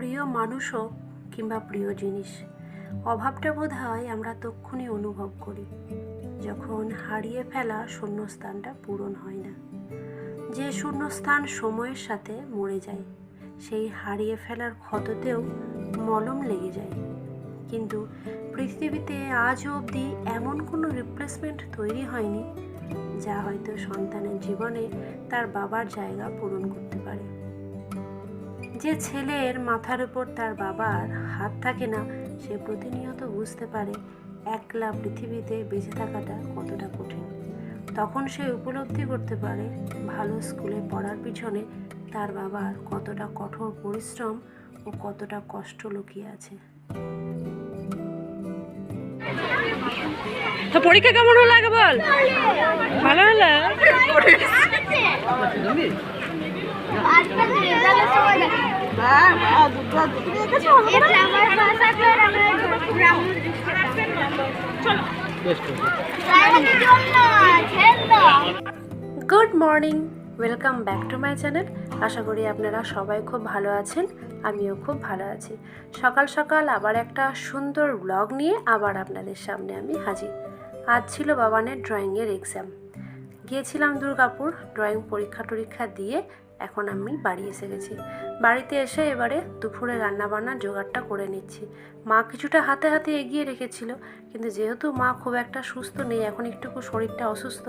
প্রিয় মানুষ হোক কিংবা প্রিয় জিনিস, অভাবটা বোধ হয় আমরা তক্ষুনি অনুভব করি, যখন হারিয়ে ফেলা শূন্যস্থানটা পূরণ হয় না। যে শূন্যস্থান সময়ের সাথে মরে যায়, সেই হারিয়ে ফেলার ক্ষততেও মলম লেগে যায়। কিন্তু পৃথিবীতে আজ অবধি এমন কোনো রিপ্লেসমেন্ট তৈরি হয়নি, যা হয়তো সন্তানের জীবনে তার বাবার জায়গা পূরণ করতে পারে। যে ছেলের মাথার উপর তার বাবার হাত থাকে না সে প্রতিনিয়ত বুঝতে পারে একলা পৃথিবীতে বেঁচে থাকাটা কতটা কঠিন। তখন সে উপলব্ধি করতে পারে ভালো স্কুলে পড়ার পিছনে তার বাবার কতটা কঠোর পরিশ্রম ও কতটা কষ্ট লুকিয়ে আছে। তো পরীক্ষা কেমন হলো আগে বল? ভালো হলো এটা আমার ভাষা করে আমরা ব্রাহ্মণ good morning, welcome back to my channel. আশা করি আপনারা সবাই খুব ভালো আছেন, আমিও খুব ভালো আছি। সকাল সকাল আবার একটা সুন্দর ব্লগ নিয়ে আবার আপনাদের সামনে আমি হাজির। আজ ছিল বাবানের ড্রয়িংয়ের এক্সাম গিয়েছিলাম দুর্গাপুর ড্রয়িং পরীক্ষা টরীক্ষা দিয়ে এখন আমি বাড়ি এসে গেছি। বাড়িতে এসে এবারে দুপুরে রান্নাবান্নার জোগাড়টা করে নিচ্ছি। মা কিছুটা হাতে হাতে এগিয়ে রেখেছিল, কিন্তু যেহেতু মা খুব একটা সুস্থ নেই, এখন একটুকু শরীরটা অসুস্থ,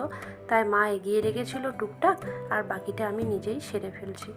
তাই মা এগিয়ে রেখেছিল টুকটাক, আর বাকিটা আমি নিজেই সেরে ফেলছি।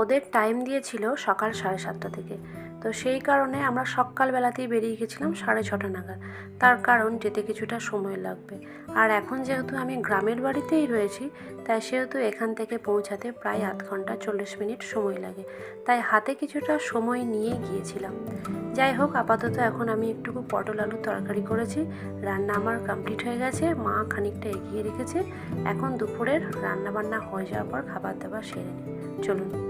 ওদের টাইম দিয়েছিল সকাল সাড়ে সাতটা থেকে। তো সেই কারণে আমরা সকালবেলাতেই বেরিয়ে গেছিলাম সাড়ে ছটা নাগাদ। তার কারণ যেতে কিছুটা সময় লাগবে। আর এখন যেহেতু আমি গ্রামের বাড়িতেই রয়েছি, তাই সেহেতু এখান থেকে পৌঁছাতে প্রায় আধ ঘণ্টা চল্লিশ মিনিট সময় লাগে। তাই হাতে কিছুটা সময় নিয়ে গিয়েছিলাম। যাই হোক, আপাতত এখন আমি একটুকু পটল আলু তরকারি করেছি। রান্না আমার কমপ্লিট হয়ে গেছে, মা খানিকটা এগিয়ে রেখেছে। এখন দুপুরের রান্না বান্না হয়ে যাওয়ার পর খাবার দাবার সেরে নিই। চলুন।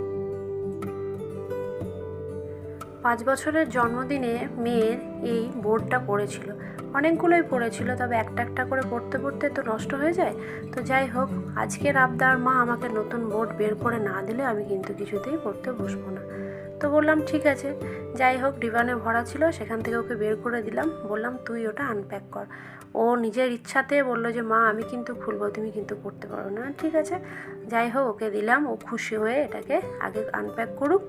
পাঁচ বছরের জন্মদিনে মেয়ের এই বোর্ডটা পড়েছিল। অনেকগুলোই পড়েছিল, তবে একটা একটা করে পড়তে পড়তে তো নষ্ট হয়ে যায়। তো যাই হোক, আজকের আবদার মা আমাকে নতুন বোর্ড বের করে না দিলে আমি কিন্তু কিছুতেই পড়তে বসবো না। তো বললাম, ঠিক আছে। যাই হোক ডিবানে ভরা ছিল, সেখান থেকে ওকে বের করে দিলাম। বললাম, তুই ওটা আনপ্যাক কর। ও নিজের ইচ্ছাতে বলল যে, মা, আমি কিন্তু খুলবো, তুমি কিন্তু পড়তে পারো না। ঠিক আছে, যাই হোক, ওকে দিলাম। ও খুশি হয়ে এটাকে আগে আনপ্যাক করুক।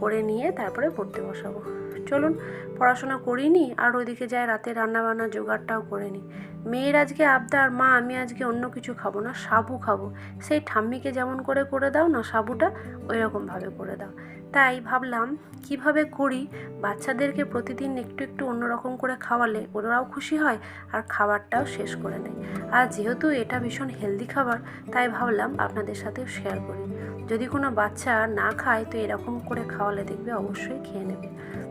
করে নিয়ে তারপরে পড়তে বসাবো। চলুন, পড়াশোনা করিনি আর ওইদিকে যাই রাতে রান্নাবান্না জোগাড়টাও করে নিই। মেয়ের আজকে আবদার মা, আমি আজকে অন্য কিছু খাব না, সাবু খাব। সেই ঠাম্মিকে যেমন করে করে দাও না, সাবুটা ওই রকমভাবে করে দাও। তাই ভাবলাম, কীভাবে করি? বাচ্চাদেরকে প্রতিদিন একটু একটু অন্যরকম করে খাওয়ালে ওরাও খুশি হয় আর খাবারটাও শেষ করে নেয়। আর যেহেতু এটা ভীষণ হেলদি খাবার, তাই ভাবলাম আপনাদের সাথেও শেয়ার করি। যদি কোনো বাচ্চা না খায়, তো এরকম করে খাওয়ালে দেখবে অবশ্যই খেয়ে নেবে।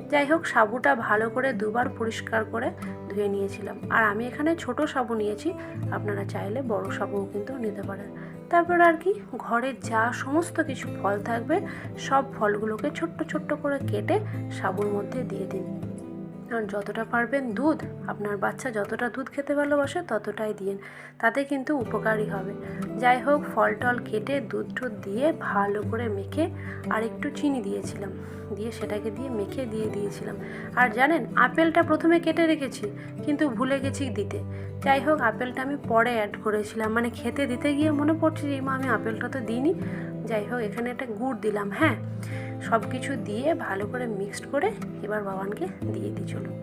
যাই হোক, সাবুটা ভালো করে দুবার পরিষ্কার করে ধুয়ে নিয়েছিলাম। আর আমি এখানে ছোট সাবু নিয়েছি, আপনারা চাইলে বড় সাবুও কিন্তু নিতে পারেন। তারপর আর কি, ঘরের যা সমস্ত কিছু ফল থাকবে, সব ফলগুলোকে ছোট্ট ছোট্ট করে কেটে সাবুর মধ্যে দিয়ে দিন। আর যতটা পারবেন দুধ, আপনার বাচ্চা যতটা দুধ খেতে ভালোবাসে ততটাই দিন। তাতে কিন্তু উপকারী হবে। যাই হোক, ফল টল কেটে দুধ টুধ দিয়ে ভালো করে মেখে আর একটু চিনি দিয়েছিলাম। দিয়ে সেটাকে দিয়ে মেখে দিয়ে দিয়েছিলাম। আর জানেন, আপেলটা প্রথমে কেটে রেখেছি, কিন্তু ভুলে গেছি দিতে। যাই হোক, আপেলটা আমি পরে অ্যাড করেছিলাম। মানে খেতে দিতে গিয়ে মনে পড়ছে যে মা আমি আপেলটা তো দিইনি। যাই হোক, এখানে একটা গুড় দিলাম হ্যাঁ? সব কিছু দিয়ে ভালো করে মিক্সড করে এবার বাবানকে দিয়ে দিই চলুন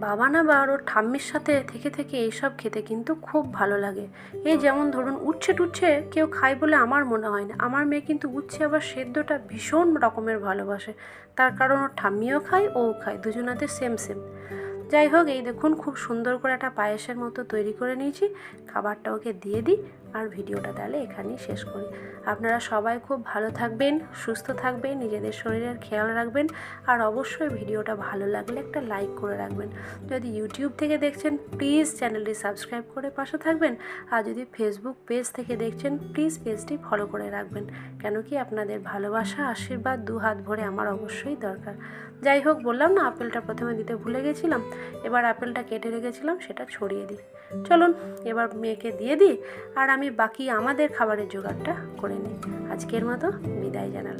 বাবান আবার ওর ঠাম্মির সাথে থেকে থেকে এইসব খেতে কিন্তু খুব ভালো লাগে। এই যেমন ধরুন, উচ্ছে টুচ্ছে কেউ খায় বলে আমার মনে হয় না। আমার মেয়ে কিন্তু উচ্ছে আবার সেদ্ধটা ভীষণ রকমের ভালোবাসে। তার কারণ ওর ঠাম্মিও খায়, ও খায়, দুজনাতে সেম সেম যাই হোক, এই দেখুন, খুব সুন্দর করে একটা পায়েসের মতো তৈরি করে নিয়েছি। খাবারটা ওকে দিয়ে দিই। আর ভিডিওটা তাহলে এখানেই শেষ করি। আপনারা সবাই খুব ভালো থাকবেন, সুস্থ থাকবেন, নিজেদের শরীরের খেয়াল রাখবেন আর অবশ্যই ভিডিওটা ভালো লাগলে একটা লাইক করে রাখবেন। যদি ইউটিউব থেকে দেখছেন প্লিজ চ্যানেলটি সাবস্ক্রাইব করে পাশে থাকবেন আর যদি ফেসবুক পেজ থেকে দেখছেন প্লিজ পেজটি ফলো করে রাখবেন। কেন কি আপনাদের ভালোবাসা, আশীর্বাদ দু হাত ভরে আমার অবশ্যই দরকার। যাই হোক, বললাম না, আপেলটা প্রথমে দিতে ভুলে গেছিলাম। এবার আপেলটা কেটে রেখেছিলাম, সেটা ছড়িয়ে দিই। চলুন, এবার মেয়েকে দিয়ে দিই। আর আমি বাকি আমাদের খাবারের জোগাড়টা করে নিই। আজকের মতো বিদায় জানালাম।